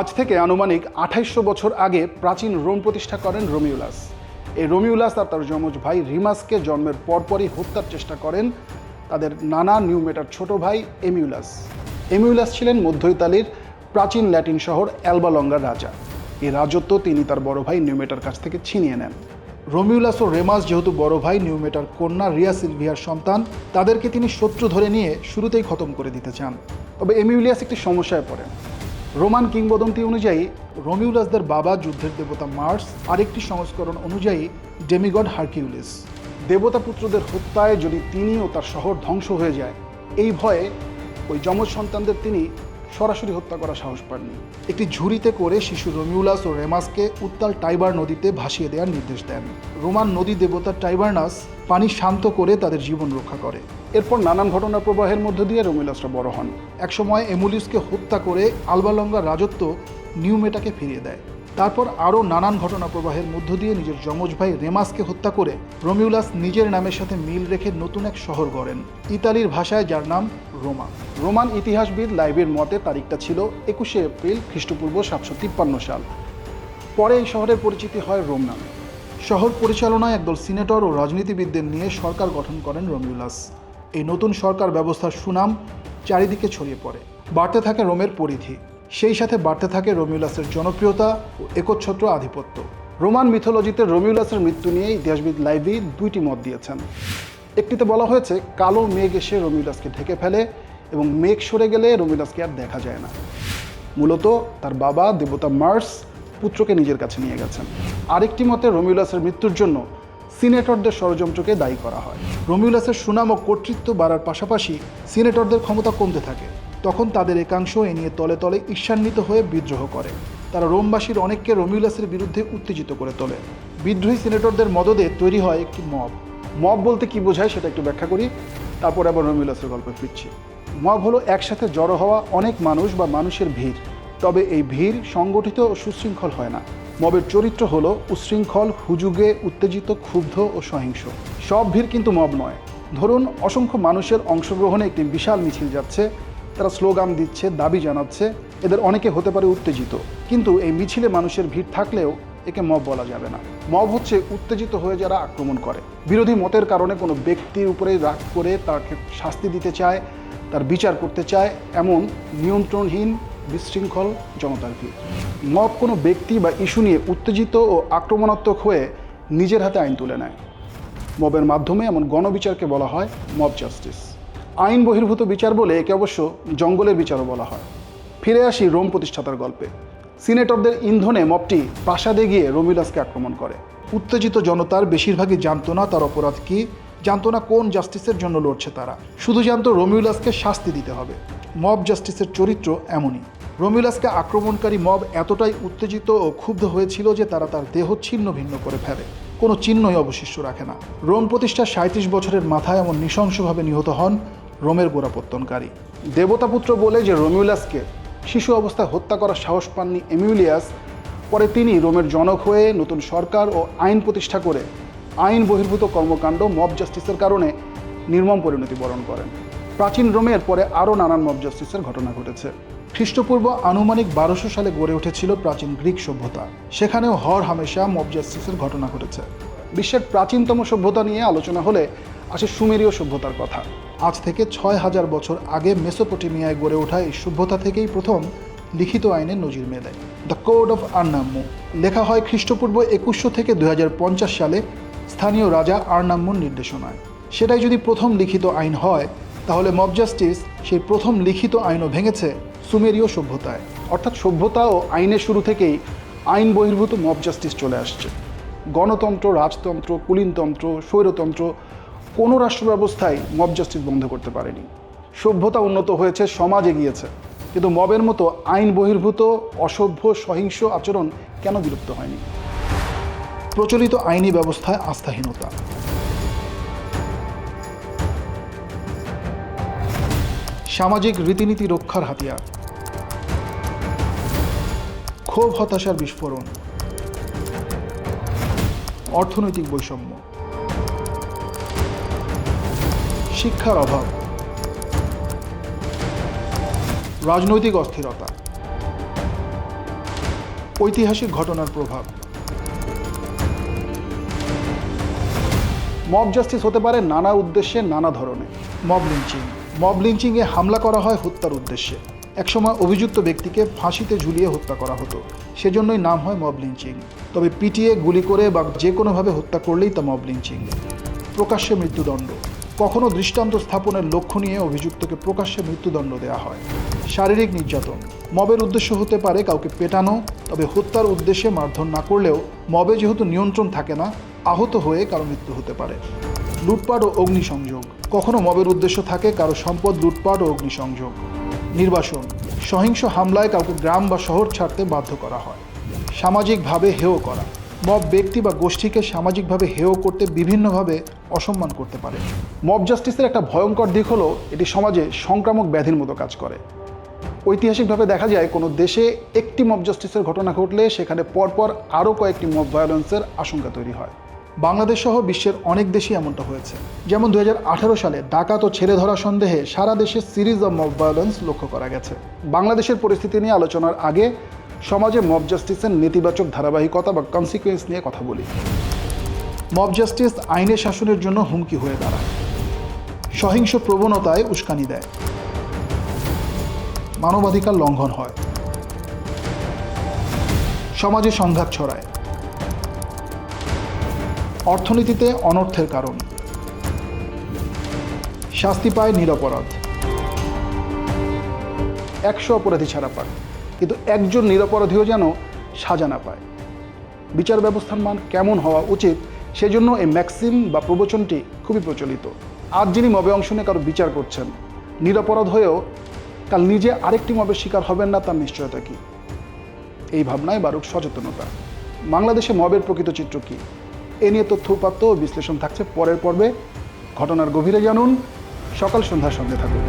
আজ থেকে আনুমানিক আঠাইশশো বছর আগে প্রাচীন রোম প্রতিষ্ঠা করেন রোমিউলাস। এই রোমিউলাস আর তার যমজ ভাই রিমাসকে জন্মের পরপরই হত্যার চেষ্টা করেন তাদের নানা নিউমেটার ছোট ভাই এমিউলাস। এমিউলাস ছিলেন মধ্য ইতালির প্রাচীন ল্যাটিন শহর অ্যালবালঙ্গার রাজা। এই রাজত্ব তিনি তার বড় ভাই নিউমেটার কাছ থেকে ছিনিয়ে নেন। রোমিউলাস ও রেমাস যেহেতু বড় ভাই নিউমেটার কন্যা রিয়া সিলভিয়ার সন্তান, তাদেরকে তিনি শত্রু ধরে নিয়ে শুরুতেই খতম করে দিতে চান। তবে এমিউলিয়াস একটি সমস্যায় পড়েন। রোমান কিংবদন্তি অনুযায়ী রোমিউলাসদের বাবা যুদ্ধের দেবতা মার্স, আরেকটি সংস্করণ অনুযায়ী ডেমিগড হার্কিউলিস। দেবতা পুত্রদের হত্যায় যদি তিনি ও তার শহর ধ্বংস হয়ে যায়, এই ভয়ে ওই যমজ সন্তানদের তিনি সরাসরি হত্যা করার সাহস পাননি। একটি ঝুড়িতে করে শিশু রমিউলাস ও রেমাসকে উত্তাল টাইবার নদীতে ভাসিয়ে দেওয়ার নির্দেশ দেন। রোমান নদী দেবতা টাইবার্নাস পানি শান্ত করে তাদের জীবন রক্ষা করে। এরপর নানান ঘটনা প্রবাহের মধ্য দিয়ে রোমিলাসরা বড় হন। একসময় এমুলিসকে হত্যা করে আলবালঙ্গার রাজত্ব নিউমেটাকে ফিরিয়ে দেয়। তারপর আরও নানান ঘটনা প্রবাহের মধ্য দিয়ে নিজের যমজ ভাই রেমাসকে হত্যা করে রোমিউলাস নিজের নামের সাথে মিল রেখে নতুন এক শহর গড়েন। ইতালির ভাষায় যার নাম রোমা। রোমান ইতিহাসবিদ লাইবের মতে তারিখটা ছিল একুশে এপ্রিল খ্রিস্টপূর্ব সাতশো তিপ্পান্ন সাল। পরে এই শহরের পরিচিতি হয় রোম নামে। শহর পরিচালনায় একদল সিনেটর ও রাজনীতিবিদদের নিয়ে সরকার গঠন করেন রোমিউলাস। এই নতুন সরকার ব্যবস্থার সুনাম চারিদিকে ছড়িয়ে পড়ে। বাড়তে থাকে রোমের পরিধি। সেই সাথে বাড়তে থাকে রোমিউলাসের জনপ্রিয়তা ও একচ্ছত্র আধিপত্য। রোমান মিথোলজিতে রোমিউলাসের মৃত্যু নিয়ে ইতিহাসবিদ লাইভি দুইটি মত দিয়েছেন। একটিতে বলা হয়েছে, কালো মেঘ এসে রোমিউলাসকে ঢেকে ফেলে এবং মেঘ সরে গেলে রোমিউলাসকে আর দেখা যায় না। মূলত তার বাবা দেবতা মার্স পুত্রকে নিজের কাছে নিয়ে গেছেন। আরেকটি মতে রোমিউলাসের মৃত্যুর জন্য সিনেটরদের ষড়যন্ত্রকে দায়ী করা হয়। রোমিউলাসের সুনাম ও কর্তৃত্ব বাড়ার পাশাপাশি সিনেটরদের ক্ষমতা কমতে থাকে। তখন তাদের একাংশ এ নিয়ে তলে তলে ঈর্ষান্বিত হয়ে বিদ্রোহ করে। তারা রোমবাসীর অনেককে রোমিউলাসের বিরুদ্ধে উত্তেজিত করে তোলে। বিদ্রোহী সিনেটরদের মদদে তৈরি হয় একটি মব। মব বলতে কি বোঝায় সেটা একটু ব্যাখ্যা করি, তারপর আবার রোমিউলাসের গল্পে ফিরছি। মব হলো একসাথে জড়ো হওয়া অনেক মানুষ বা মানুষের ভিড়। তবে এই ভিড় সংগঠিত ও সুশৃঙ্খল হয় না। মবের চরিত্র হলো উচ্ছৃঙ্খল হুজুগে, উত্তেজিত, ক্ষুব্ধ ও সহিংস। সব ভিড় কিন্তু মব নয়। ধরুন, অসংখ্য মানুষের অংশগ্রহণে একটি বিশাল মিছিল যাচ্ছে। তারা স্লোগান দিচ্ছে, দাবি জানাচ্ছে, এদের অনেকে হতে পারে উত্তেজিত। কিন্তু এই মিছিলে মানুষের ভিড় থাকলেও একে মব বলা যাবে না। মব হচ্ছে উত্তেজিত হয়ে যারা আক্রমণ করে। বিরোধী মতের কারণে কোনো ব্যক্তির উপরে রাগ করে তাকে শাস্তি দিতে চায়, তার বিচার করতে চায়, এমন নিয়ন্ত্রণহীন, বিশৃঙ্খল জনতার ভিড়। মব কোনো ব্যক্তি বা ইস্যু নিয়ে উত্তেজিত ও আক্রমণাত্মক হয়ে নিজের হাতে আইন তুলে নেয়। মবের মাধ্যমে এমন গণবিচারকে বলা হয় মব জাস্টিস। আইন বহির্ভূত বিচার বলে একে অবশ্য জঙ্গলের বিচারও বলা হয়। ফিরে আসি রোম প্রতিষ্ঠাতার গল্পে। সিনেটরদের ইন্ধনে মবটি প্রাসাদে গিয়ে রোমিলাসকে আক্রমণ করে। উত্তেজিত জনতার বেশিরভাগই জানতো না তার অপরাধ কি, জানতো না কোন জাস্টিসের জন্য লড়ছে তারা। শুধু জানতো রোমিউলাসকে শাস্তি দিতে হবে। মব জাস্টিসের চরিত্র এমনই। রোমিউলাসকে আক্রমণকারী মব এতটাই উত্তেজিত ও ক্ষুব্ধ হয়েছিল যে তারা তার দেহ ছিন্ন ভিন্ন করে ফেলে। কোনো চিহ্নই অবশিষ্ট রাখে না। রোম প্রতিষ্ঠার সাঁত্রিশ বছরের মাথায় এমন নৃশংসভাবে নিহত হন রোমের গোড়াপত্তনকারী দেবতাপুত্র বলে যে রোমিউলাসকে শিশু অবস্থায় হত্যা করার সাহস পাননি এমিউলিয়াস, পরে তিনি রোমের জনক হয়ে নতুন সরকার ও আইন প্রতিষ্ঠা করে আইন বহির্ভূত কর্মকাণ্ড, মব জাস্টিসের কারণে নির্মম পরিণতি বরণ করেন। প্রাচীন রোমের পরে আরও নানান মব জাস্টিসের ঘটনা ঘটেছে। খ্রিস্টপূর্ব আনুমানিক বারোশো সালে গড়ে উঠেছিল প্রাচীন গ্রিক সভ্যতা। সেখানেও হর হামেশা মব জাস্টিসের ঘটনা ঘটেছে। বিশ্বের প্রাচীনতম সভ্যতা নিয়ে আলোচনা হলে আসে সুমেরীয় সভ্যতার কথা। আজ থেকে ছয় হাজার বছর আগে মেসোপটেমিয়ায় গড়ে ওঠা এই সভ্যতা থেকেই প্রথম লিখিত আইনের নজির মেলে। The code of Ur Nammu. লেখা হয় খ্রিস্টপূর্ব একুশশো থেকে দুই সালে স্থানীয় রাজা আর্নাম্মুর নির্দেশনায়। সেটাই যদি প্রথম লিখিত আইন হয়, তাহলে মব জাস্টিস সেই প্রথম লিখিত আইনও ভেঙেছে সুমেরীয় সভ্যতায়। অর্থাৎ সভ্যতা ও আইনের শুরু থেকেই আইন বহির্ভূত মব জাস্টিস চলে আসছে। গণতন্ত্র, রাজতন্ত্র, কুলীনতন্ত্র, স্বৈরতন্ত্র কোনো রাষ্ট্র ব্যবস্থায় মব জাস্টিস বন্ধ করতে পারেনি। সভ্যতা উন্নত হয়েছে, সমাজ এগিয়েছে। কিন্তু মবের মতো আইন বহির্ভূত, অসভ্য, সহিংস আচরণ কেন বিলুপ্ত হয়নি? প্রচলিত আইনি ব্যবস্থায় আস্থাহীনতা। সামাজিক রীতিনীতি রক্ষার হাতিয়ার। ক্ষোভ, হতাশার বিস্ফোরণ। অর্থনৈতিক বৈষম্য। শিক্ষার অভাব। রাজনৈতিক অস্থিরতা। ঐতিহাসিক ঘটনার প্রভাব। মব জাস্টিস হতে পারে নানা উদ্দেশ্যে নানা ধরনের। Mob lynching. মব লিঞ্চিংয়ে হামলা করা হয় হত্যার উদ্দেশ্যে। একসময় অভিযুক্ত ব্যক্তিকে ফাঁসিতে ঝুলিয়ে হত্যা করা হতো। সেজন্যই নাম হয় মব লিঞ্চিং। তবে পিটিয়ে গুলি করে বা যে কোনোভাবে হত্যা করলেই তা মব লিঞ্চিং। প্রকাশ্যে মৃত্যুদণ্ড। কখনো দৃষ্টান্ত স্থাপনের লক্ষ্য নিয়ে অভিযুক্তকে প্রকাশ্যে মৃত্যুদণ্ড দেওয়া হয়। শারীরিক নির্যাতন। মবের উদ্দেশ্য হতে পারে কাউকে পেটানো, তবে হত্যার উদ্দেশ্যে মারধর না করলেও মবে যেহেতু নিয়ন্ত্রণ থাকে না, আহত হয়ে কারও মৃত্যু হতে পারে। লুটপাট ও অগ্নিসংযোগ। কখনো মবের উদ্দেশ্য থাকে কারও সম্পদ লুটপাট ও অগ্নিসংযোগ। নির্বাসন। সহিংস হামলায় কাউকে গ্রাম বা শহর ছাড়তে বাধ্য করা হয়। সামাজিকভাবে হেয় করা। মব ব্যক্তি বা গোষ্ঠীকে সামাজিকভাবে হেয় করতে বিভিন্নভাবে অসম্মান করতে পারে। মব জাস্টিসের একটা ভয়ঙ্কর দিক হলো, এটি সমাজে সংক্রামক ব্যাধির মতো কাজ করে। ঐতিহাসিকভাবে দেখা যায়, কোনো দেশে একটি মব জাস্টিসের ঘটনা ঘটলে সেখানে পরপর আরও কয়েকটি মব ভায়োলেন্সের আশঙ্কা তৈরি হয়। বাংলাদেশ সহ বিশ্বের অনেক দেশই এমনটা হয়েছে। যেমন দুই হাজার আঠারো সালে ডাকাত ও ছেড়ে ধরা সন্দেহে সারা দেশে সিরিজ অব মব ভায়োলেন্স লক্ষ্য করা গেছে। বাংলাদেশের পরিস্থিতি নিয়ে আলোচনার আগে সমাজে মব জাস্টিসের নেতিবাচক ধারাবাহিকতা বা কনসিকুয়েন্স নিয়ে কথা বলি। মব জাস্টিস আইনের শাসনের জন্য হুমকি হয়ে দাঁড়ায়। সহিংস প্রবণতায় উস্কানি দেয়। মানবাধিকার লঙ্ঘন হয়। সমাজে সংঘাত ছড়ায়। অর্থনীতিতে অনর্থের কারণ। শাস্তি পায় নিরপরাধ। একশো অপরাধী ছাড়া পায় কিন্তু একজন নিরপরাধীও যেন সাজা না পায়। বিচার ব্যবস্থার মান কেমন হওয়া উচিত সেজন্য এই ম্যাক্সিম বা প্রবচনটি খুবই প্রচলিত। আজ যিনি মবে অংশ নিয়ে কারও বিচার করছেন, নিরপরাধ হয়েও কাল নিজে আরেকটি মবের শিকার হবেন না তার নিশ্চয়তা কি? এই ভাবনায় বারুক সচেতনতা। বাংলাদেশে মবের প্রকৃত চিত্র কী? এ নিয়ে তথ্য উপাত্ত ও বিশ্লেষণ থাকছে পরের পর্বে। ঘটনার গভীরে জানুন। সকাল সন্ধ্যার সঙ্গে থাকুন।